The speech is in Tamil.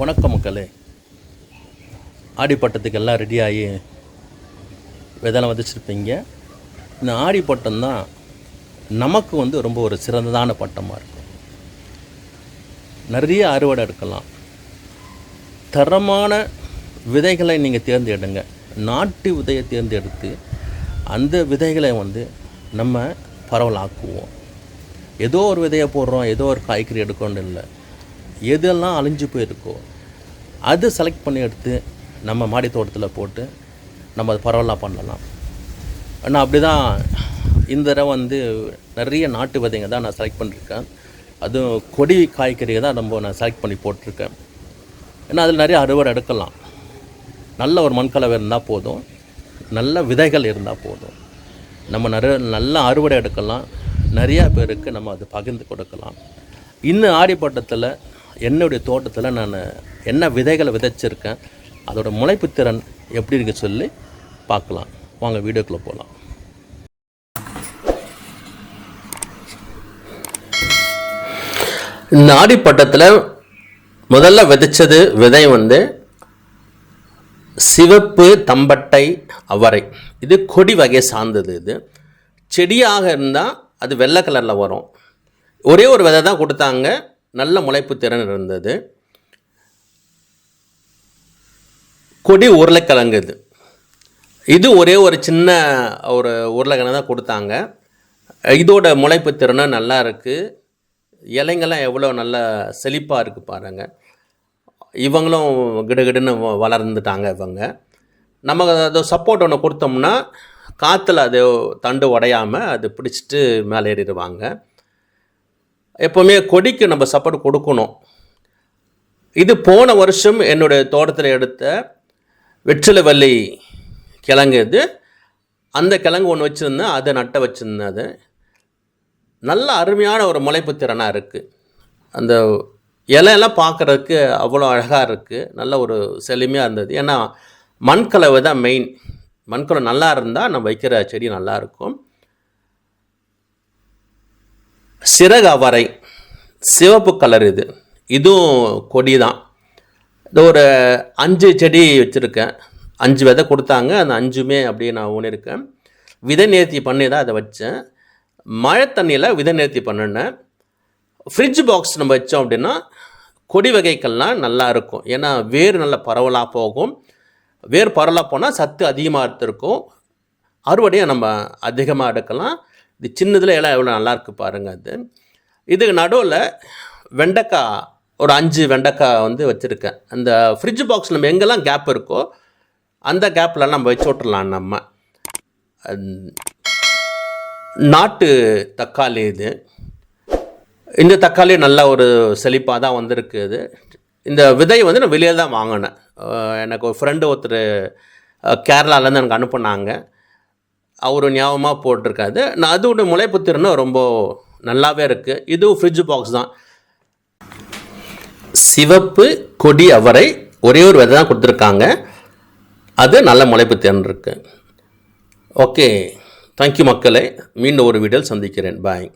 வணக்கம் மக்களே. ஆடிப்பட்டத்துக்கு எல்லாம் ரெடியாகி ஆகி விதெல்லாம் விதைச்சிருப்பீங்க. இந்த ஆடிப்பட்டம் தான் நமக்கு வந்து ரொம்ப ஒரு சிறந்ததான பட்டமாக இருக்கும். நிறைய அறுவடை எடுக்கலாம் தரமான விதைகளை நீங்கள் தேர்ந்தெடுங்க. நாட்டு விதையை தேர்ந்தெடுத்து அந்த விதைகளை வந்து நம்ம பரவலாக்குவோம். ஏதோ ஒரு விதையை போடுறோம் ஏதோ ஒரு காய்கறி எடுக்கணும்னு இல்லை. எதெல்லாம் அழிஞ்சு போயிருக்கோ அது செலக்ட் பண்ணி எடுத்து நம்ம மாடி தோட்டத்தில் போட்டு நம்ம அது பரவலாக பண்ணலாம். ஆனால் அப்படி தான் இந்த தடவை வந்து நிறைய நாட்டு விதைங்க தான் நான் செலக்ட் பண்ணியிருக்கேன் அதுவும் கொடி காய்கறியை தான் நம்ம நான் செலக்ட் பண்ணி போட்டிருக்கேன். ஏன்னா அதில் நிறைய அறுவடை எடுக்கலாம். நல்ல ஒரு மண்கலவை இருந்தால் போதும். நல்ல விதைகள் இருந்தால் போதும். நம்ம நிறைய நல்ல அறுவடை எடுக்கலாம். நிறையா பேருக்கு நம்ம அதை பகிர்ந்து கொடுக்கலாம். இன்னும் ஆடிப்பட்டத்தில் என்னுடைய தோட்டத்தில் நான் என்ன விதைகளை விதைச்சிருக்கேன் அதோட முளைப்பு திறன் எப்படி இருக்கு சொல்லி பார்க்கலாம். வாங்க வீடியோக்குள்ளே போகலாம் இந்த ஆடிப்பட்டத்தில் முதல்ல விதைச்சது விதை வந்து சிவப்பு தம்பட்டை அவரை. இது கொடி வகையை சார்ந்தது இது. செடியாக இருந்தால் அது வெள்ளை கலரில் வரும். ஒரே ஒரு விதை தான் கொடுத்தாங்க. நல்ல முளைப்பு திறன் இருந்தது. கொடி உருளைக்கிழங்கு இது இது ஒரே ஒரு சின்ன ஒரு உருளைக்கிழங்கு தான் கொடுத்தாங்க. இதோட முளைப்பு திறனும் நல்லா இருக்குது இலைங்கெல்லாம் எவ்வளோ நல்லா செழிப்பாக இருக்குது பாருங்கள் இவங்களும் கிடுகிடுன்னு வ- வளர்ந்துட்டாங்க இவங்க. நம்ம அதை சப்போர்ட் ஒன்று கொடுத்தோம்னா காற்றுல அது தண்டு உடையாமல் அது பிடிச்சிட்டு மேலே ஏறிடுவாங்க. எப்போவுமே கொடிக்கு நம்ம சப்போர்ட் கொடுக்கணும். இது போன வருஷம் என்னுடைய தோட்டத்தில் எடுத்த வெற்றிலவல்லி கிழங்கு இது. அந்த கிழங்கு ஒன்று வச்சுருந்தேன் அதை நட்ட வச்சுருந்தேன் அது. நல்ல அருமையான ஒரு முளைப்பு திறனாக இருக்குது அந்த இலையெல்லாம் பார்க்குறதுக்கு அவ்வளோ அழகாக இருக்குது நல்ல ஒரு செழுமையாக இருந்தது. ஏன்னா மண்கலவை தான் மெயின் மண்கலவை நல்லா இருந்தால் நம்ம வைக்கிற செடி நல்லா இருக்கும் சிறகு அவரை சிவப்பு கலர் இது. இதுவும் கொடி தான் இது ஒரு அஞ்சு செடி வச்சுருக்கேன். அஞ்சு விதை கொடுத்தாங்க. அந்த அஞ்சுமே அப்படியே நான் ஊனிருக்கேன். விதை நேர்த்தி பண்ணி தான் அதை வச்சேன். மழை தண்ணியில் விதை நேர்த்தி பண்ணினேன். ஃப்ரிட்ஜ் பாக்ஸ் நம்ம வச்சோம் அப்படின்னா கொடி வகைகள்லாம் நல்லா இருக்கும். ஏன்னா வேர் நல்லா பரவலாக போகும். வேர் பரவலாக போனால் சத்து அதிகமாக இருக்கும் அறுவடையை நம்ம அதிகமாக எடுக்கலாம். இது சின்னதில் எல்லாம் எவ்வளோ நல்லாயிருக்கு பாருங்கள் அது. இதுக்கு நடுவில் வெண்டைக்காய் ஒரு அஞ்சு வெண்டைக்காய் வந்து வச்சுருக்கேன். அந்த ஃப்ரிட்ஜ் பாக்ஸ் நம்ம எங்கெல்லாம் கேப் இருக்கோ அந்த கேப்பில் நம்ம வச்சு விட்றலாம் நம்ம. அந்- நாட்டு தக்காளி இது. இந்த தக்காளி நல்ல ஒரு செழிப்பாக தான் வந்திருக்கு இது. இந்த விதை வந்து நான் வெளியே தான் வாங்கினேன். எனக்கு ஒரு ஃப்ரெண்டு ஒருத்தர் கேரளாலேருந்து எனக்கு அனுப்புனாங்க. அவர் ஞாபகமாக போட்டிருக்காது நான் அதோட முளைப்பு திறனும் ரொம்ப நல்லாவே இருக்குது இதுவும் ஃப்ரிட்ஜ் பாக்ஸ் தான். சிவப்பு கொடி அவரை ஒரே ஒரு விதை தான் கொடுத்துருக்காங்க. அது நல்ல முளைப்பு திறன் இருக்குது ஓகே. தேங்க்யூ மக்களை. மீண்டும் ஒரு வீடியோவில் சந்திக்கிறேன். பாய்